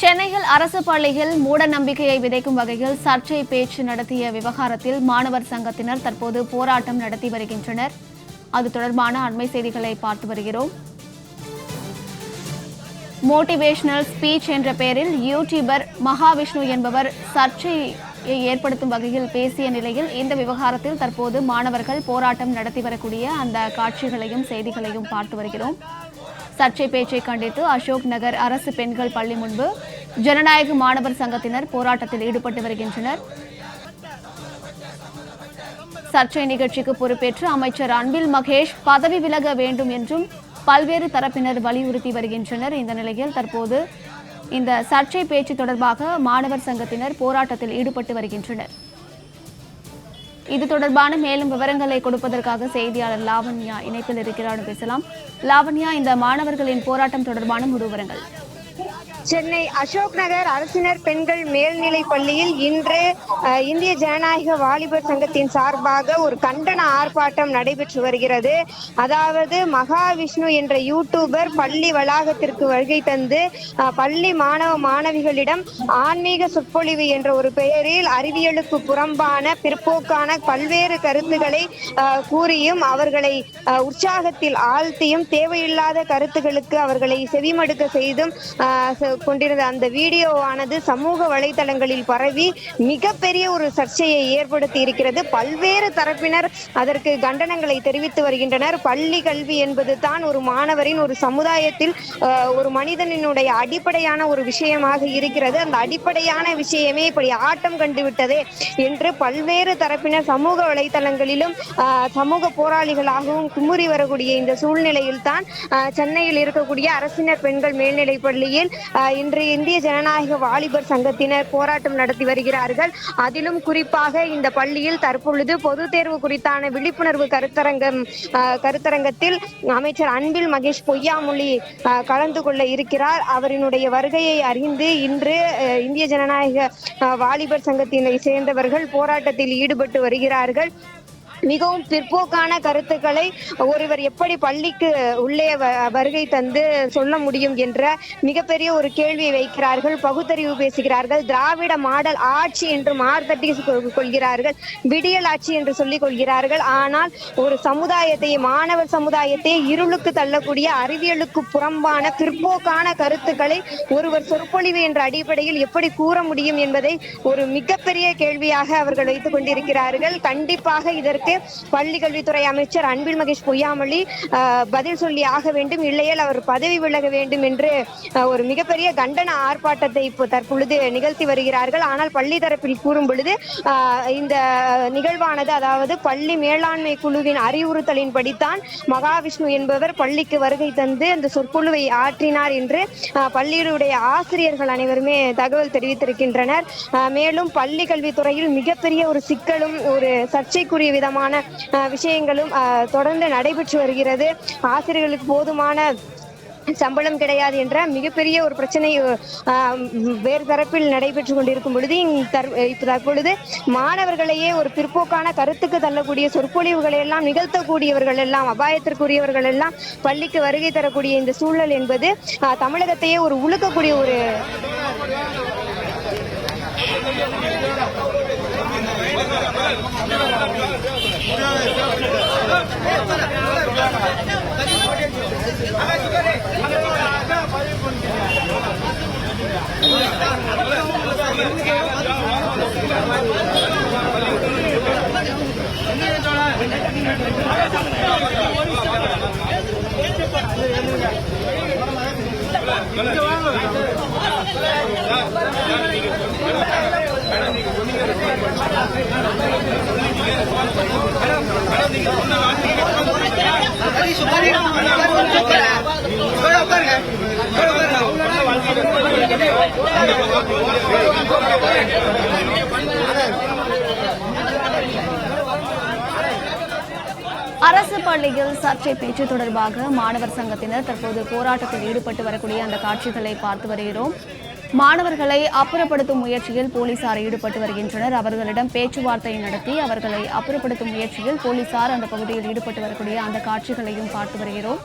சென்னையில் அரசு பள்ளியில் மூட நம்பிக்கையை விதைக்கும் வகையில் சர்ச்சை பேச்சு நடத்திய விவகாரத்தில் மாணவர் சங்கத்தினர் தற்போது போராட்டம் நடத்தி வருகின்றனர். அது தொடர்பான அண்மை செய்திகளை பார்த்து வருகிறோம். மோட்டிவேஷனல் ஸ்பீச் என்ற பெயரில் யூடியூபர் மகாவிஷ்ணு என்பவர் சர்ச்சையை ஏற்படுத்தும் வகையில் பேசிய நிலையில் இந்த விவகாரத்தில் தற்போது மாணவர்கள் போராட்டம் நடத்தி வரக்கூடிய அந்த காட்சிகளையும் செய்திகளையும் பார்த்து வருகிறோம். சர்ச்சை பேச்சை கண்டித்து அசோக் நகர் அரசு பெண்கள் பள்ளி முன்பு ஜனநாயக மாணவர் சங்கத்தினர் போராட்டத்தில் ஈடுபட்டு வருகின்றனர். சர்ச்சை நிகழ்ச்சிக்கு பொறுப்பேற்று அமைச்சர் அன்பில் மகேஷ் பதவி விலக வேண்டும் என்றும் பல்வேறு தரப்பினர் வலியுறுத்தி வருகின்றனர். இந்த நிலையில் தற்போது இந்த சர்ச்சை பேச்சு தொடர்பாக மாணவர் சங்கத்தினர் போராட்டத்தில் ஈடுபட்டு வருகின்றனர். இது தொடர்பான மேலும் விவரங்களை கொடுப்பதற்காக செய்தியாளர் லாவண்யா இணைப்பில் இருக்கிறார் பேசலாம். லாவண்யா இந்த மாணவர்களின் போராட்டம் தொடர்பான முழு விவரங்கள். சென்னை அசோக் நகர் அரசினர் பெண்கள் மேல்நிலை பள்ளியில் இன்று இந்திய ஜனநாயக வாலிபர் சங்கத்தின் சார்பாக ஒரு கண்டன ஆர்ப்பாட்டம் நடைபெற்று வருகிறது. அதாவது மகாவிஷ்ணு என்ற யூடியூபர் பள்ளி வளாகத்திற்கு வருகை தந்து பள்ளி மாணவ மாணவிகளிடம் ஆன்மீக சொற்பொழிவு என்ற ஒரு பெயரில் அறிவியலுக்கு புறம்பான பிற்போக்கான பல்வேறு கருத்துக்களை கூறியும் அவர்களை அஹ், உற்சாகத்தில் ஆழ்த்தியும் தேவையில்லாத கருத்துக்களுக்கு அவர்களை செவிமடுக்க செய்தும் கொண்டிருந்த அந்த வீடியோவானது சமூக வலைதளங்களில் பரவி மிகப்பெரிய ஒரு சர்ச்சையை ஏற்படுத்தி இருக்கிறது. பல்வேறு தரப்பினர் அதற்கு கண்டனங்களை தெரிவித்து வருகின்றனர். பள்ளி கல்வி என்பது தான் ஒரு மாணவரின் ஒரு சமுதாயத்தில் ஒரு மனிதனினுடைய அடிப்படையான ஒரு விஷயமாக இருக்கிறது. அந்த அடிப்படையான விஷயமே இப்படி ஆட்டம் கண்டுவிட்டதே என்று பல்வேறு தரப்பினர் சமூக வலைதளங்களிலும் சமூக போராளிகளாகவும் குமுறி வரக்கூடிய இந்த சூழ்நிலையில் தான் சென்னையில் இருக்கக்கூடிய அரசினர் பெண்கள் மேல்நிலைப் பள்ளியில் இன்று இந்திய ஜனநாயக வாலிபர் சங்கத்தினர் போராட்டம் நடத்தி வருகிறார்கள். அதிலும் குறிப்பாக இந்த பள்ளியில் தற்பொழுது பொது தேர்வு குறித்தான விழிப்புணர்வு கருத்தரங்கம் கருத்தரங்கத்தில் அமைச்சர் அன்பில் மகேஷ் பொய்யாமொழி அஹ், கலந்து கொள்ள இருக்கிறார். அவரினுடைய வருகையை அறிந்து இன்று இந்திய ஜனநாயக வாலிபர் சங்கத்தினை சேர்ந்தவர்கள் போராட்டத்தில் ஈடுபட்டு வருகிறார்கள். மிகவும் பிற்போக்கான கருத்துக்களை ஒருவர் எப்படி பள்ளிக்கு உள்ளே வ- வருகை தந்து சொல்ல முடியும் என்ற மிகப்பெரிய ஒரு கேள்வியை வைக்கிறார்கள். பகுத்தறிவு பேசுகிறார்கள். திராவிட மாடல் ஆட்சி என்று மார்த்தட்டி கொள்கிறார்கள். விடியல் ஆட்சி என்று சொல்லிக் கொள்கிறார்கள். ஆனால் ஒரு சமுதாயத்தை மாணவர் சமுதாயத்தை இருளுக்கு தள்ளக்கூடிய அறிவியலுக்கு புறம்பான பிற்போக்கான கருத்துக்களை ஒருவர் சொற்பொழிவு என்ற அடிப்படையில் எப்படி கூற முடியும் என்பதை ஒரு மிகப்பெரிய கேள்வியாக அவர்கள் வைத்துக் கொண்டிருக்கிறார்கள். கண்டிப்பாக இதற்கு பள்ளி கல்வித்துறை அமைச்சர் அன்பில் மகேஷ் பொய்யாமொழி பதில் சொல்லி ஆக வேண்டும். இல்லையேல் அவர் பதவி விலக வேண்டும் என்று ஒரு மிகப்பெரிய கண்டன ஆர்ப்பாட்டத்தை இப்போ தற்பொழுது நிகழ்த்தி வருகிறார்கள். ஆனால் பள்ளி தரப்பில் கூறும் பொழுது இந்த நிகழ்வானது அதாவது பள்ளி மேலாண்மை குழுவின் அறிவுறுத்தலின் படித்தான் மகாவிஷ்ணு என்பவர் பள்ளிக்கு வருகை தந்து அந்த சொற்பொழிவை ஆற்றினார் என்று ஆஹ், பள்ளியினுடைய ஆசிரியர்கள் அனைவருமே தகவல் தெரிவித்திருக்கின்றனர். மேலும் பள்ளி கல்வித்துறையில் மிகப்பெரிய ஒரு சிக்கலும் ஒரு சர்ச்சைக்குரிய விதமான ஆஹ், விஷயங்களும் தொடர்ந்து நடைபெற்று வருகிறது. ஆசிரியர்களுக்கு போதுமான சம்பளம் கிடையாது என்ற மிகப்பெரிய ஒரு பிரச்சனை ஆஹ், வேறு தரப்பில் நடைபெற்று கொண்டிருக்கும் பொழுது இப்ப தற்பொழுது மாணவர்களையே ஒரு பிற்போக்கான கருத்துக்கு தள்ளக்கூடிய சொற்பொழிவுகளை எல்லாம் நிகழ்த்தக்கூடியவர்கள் எல்லாம் அபாயத்திற்குரியவர்கள் எல்லாம் பள்ளிக்கு வருகை தரக்கூடிய இந்த சூழல் என்பது தமிழகத்தையே ஒரு உழுக்கக்கூடிய ஒரு வாங்க. அரசு பள்ளியில் சர்ச்சை பேச்சு தொடர்பாக மாணவர் சங்கத்தினர் தற்போது போராட்டத்தில் ஈடுபட்டு வரக்கூடிய அந்த காட்சிகளை பார்த்து வருகிறோம். மாணவர்களை அப்புறப்படுத்தும் முயற்சியில் போலீசார் ஈடுபட்டு வருகின்றனர். அவர்களிடம் பேச்சுவார்த்தை நடத்தி அவர்களை அப்புறப்படுத்தும் முயற்சியில் போலீசார் அந்த பகுதியில் ஈடுபட்டு வரக்கூடிய அந்த காட்சிகளையும் பார்த்து வருகிறோம்.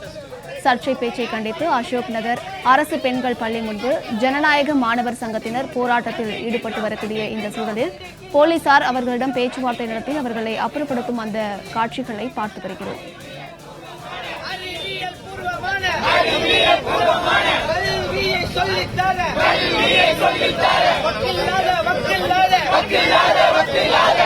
சர்ச்சை பேச்சை கண்டித்து அசோக் நகர் அரசு பெண்கள் பள்ளி முன்பு ஜனநாயக மாணவர் சங்கத்தினர் போராட்டத்தில் ஈடுபட்டு வரக்கூடிய இந்த சூழலில் போலீசார் அவர்களிடம் பேச்சுவார்த்தை நடத்தி அவர்களை அப்புறப்படுத்தும் அந்த காட்சிகளை பார்த்து வருகிறோம். சொல்லித்தர. கல்வியை சொல்லித்தர. வக்கில்லாத வக்கில்லாத. வக்கில்லாத வக்கில்லாத.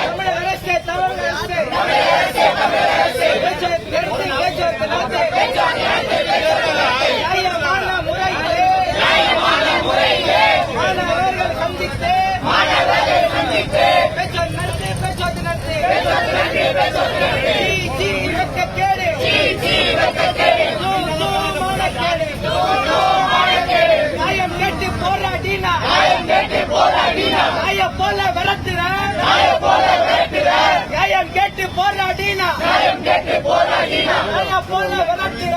நியாயம் கேட்டு போல விரட்டுற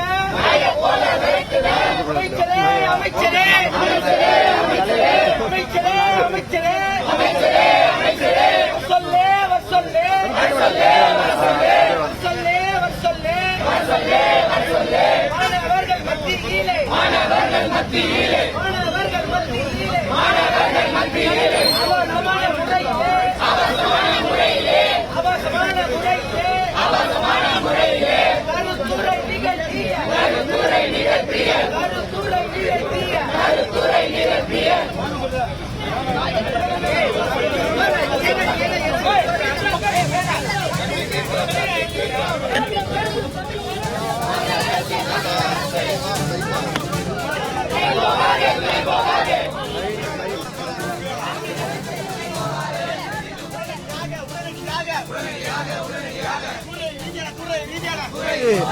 போல விரட்டுற அமைச்சரே அமைச்சரே அமைச்சரே அமைச்சரே அமைச்சரே அமைச்சரே அமைச்சரே அமைச்சரே சொல்லே வர் சொல்லே வர் சொல்லே வர் சொல்லே வர் சொல்லே வர் சொல்லே வர் சொல்லே வர் சொல்லே மாணவர்கள் மத்தியிலே மாணவர்கள் மத்தியிலே. மாணவர்கள் மத்தியிலே. மாணவர்கள் மத்தியிலே. நிரப்பிய கருத்துரை நிரப்பிய கருத்துரை நிரப்பிய Go ahead, go ahead.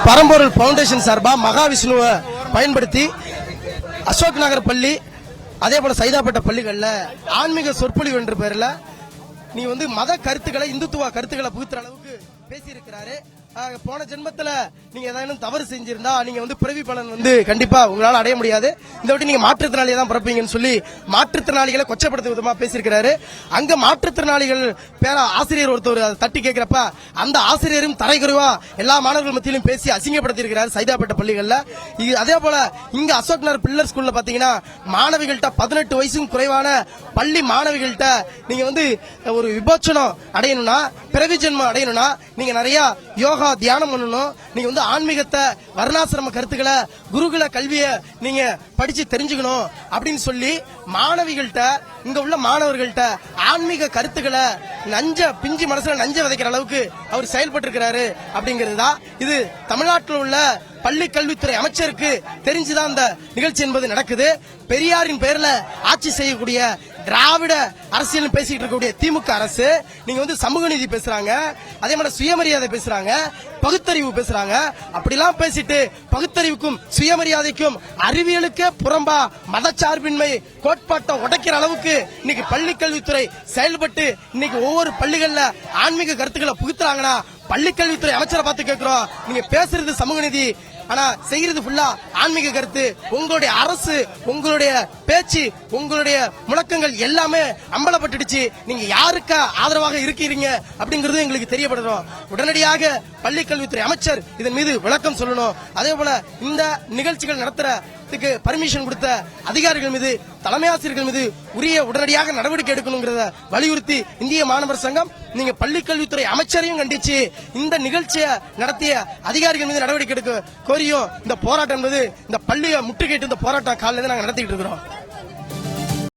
பரம்பொருள் பவுண்டேஷன் சார்பா மகாவிஷ்ணுவை பயன்படுத்தி அசோக் நகர் பள்ளி அதே போல சைதாப்பட்ட பள்ளிகள்ல ஆன்மீக சொற்பொழிவு என்ற பேரில் நீ வந்து மத கருத்துக்களை இந்துத்துவ கருத்துக்களை புகுத்துற அளவுக்கு பேசியிருக்கிறாரு. போன ஜென்மத்தில் நீங்கள் ஏதாவது தவறு செஞ்சிருந்தா நீங்கள் வந்து பிறவி பலன் வந்து கண்டிப்பாக உங்களால் அடைய முடியாது. இந்த வாட்டி நீங்கள் மாற்றுத்திறனாளியா தான் பிறப்பீங்கன்னு சொல்லி மாற்றுத்திறனாளிகளை கொச்சப்படுத்த விதமாக பேசியிருக்கிறாரு. அங்கே மாற்றுத்திறனாளிகள் பேர ஆசிரியர் ஒருத்தர் அதை தட்டி கேட்குறப்ப அந்த ஆசிரியரும் தரைக்குறைவாக எல்லா மாணவர்கள் மத்தியிலும் பேசி அசிங்கப்படுத்தியிருக்கிறார் சைதாப்பேட்டை பள்ளிகளில். இது அதே போல் இங்கே அசோக் நகர் பில்லர் ஸ்கூலில் பார்த்தீங்கன்னா மாணவிகள்கிட்ட பதினெட்டு வயசும் குறைவான பள்ளி மாணவிகள்கிட்ட நீங்கள் வந்து ஒரு விபோச்சனம் அடையணும்னா பிறவி ஜென்மம் அடையணும்னா நீங்கள் நிறையா யோகா தியானம் பண்ணணும். நீங்க வந்து ஆன்மீகத்தை வர்ணாசிரம கருத்துக்களை குருகுல கல்வியை நீங்க படிச்சு தெரிஞ்சுக்கணும் அப்படின்னு சொல்லி மாணவிகள்கிட்ட இங்க உள்ள மாணவர்கள்ட்ட ஆன்மீக கருத்துக்களை நஞ்ச பிஞ்சு மனசுல நஞ்ச விதைக்கிற அளவுக்கு அவர் செயல்பட்டு இருக்கிறாரு அப்படிங்கிறது தான். இது தமிழ்நாட்டில் உள்ள பள்ளி கல்வித்துறை அமைச்சருக்கு தெரிஞ்சுதான் இந்த நிகழ்ச்சி என்பது நடக்குது. பெரியாரின் பேர்ல ஆட்சி செய்யக்கூடிய திராவிட அரசியல் பேசிட்டு இருக்கக்கூடிய திமுக அரசு நீங்க வந்து சமூக நீதி பேசுறாங்க அதே மாதிரி சுயமரியாதை பேசுறாங்க பகுத்தறிவு பேசுறாங்க. அப்படிலாம் பேசிட்டு பகுத்தறிவுக்கும் சுயமரியாதைக்கும் அறிவியலுக்கே புறம்பா மதச்சார்பின்மை கோட்பாட்டை உடைக்கிற அளவுக்கு இன்னைக்கு பள்ளி கல்வித்துறை செயல்பட்டு இன்னைக்கு ஒவ்வொரு பள்ளிகள்ல ஆன்மீக கருத்துக்களை புகுத்துறாங்கன்னா பள்ளி கல்வித்துறை அமைச்சரை பார்த்து கேட்கிறோம். நீங்க பேசுறது சமூக நீதி ஆனா செய்யறது ஃபுல்லா ஆன்மீக கருத்து உங்களுடைய அரசு உங்களுடைய பேச்சு உங்களுடைய முழக்கங்கள் எல்லாமே அம்பலப்பட்டுடுச்சு. நீங்க யாருக்கா ஆதரவாக இருக்கிறீங்க அப்படிங்கறது எங்களுக்கு தெரியப்படுறோம். உடனடியாக பள்ளிக்கல்வித்துறை அமைச்சர் இதன் மீது விளக்கம் சொல்லணும். அதே போல இந்த நிகழ்ச்சிகள் நடத்துறதுக்கு பர்மிஷன் கொடுத்த அதிகாரிகள் மீது தலைமை ஆசிரியர்கள் மீது உரிய உடனடியாக நடவடிக்கை எடுக்கணுங்கிறத வலியுறுத்தி இந்திய மாணவர் சங்கம் நீங்க பள்ளி கல்வித்துறை அமைச்சரையும் கண்டிச்சு இந்த நிகழ்ச்சியை நடத்திய அதிகாரிகள் மீது நடவடிக்கை எடுக்க கோரியும் இந்த போராட்டம் என்பது இந்த பள்ளியை முற்றுகையிட்டு இந்த போராட்டம் காலையில நாங்க நடத்திட்டு இருக்கிறோம்.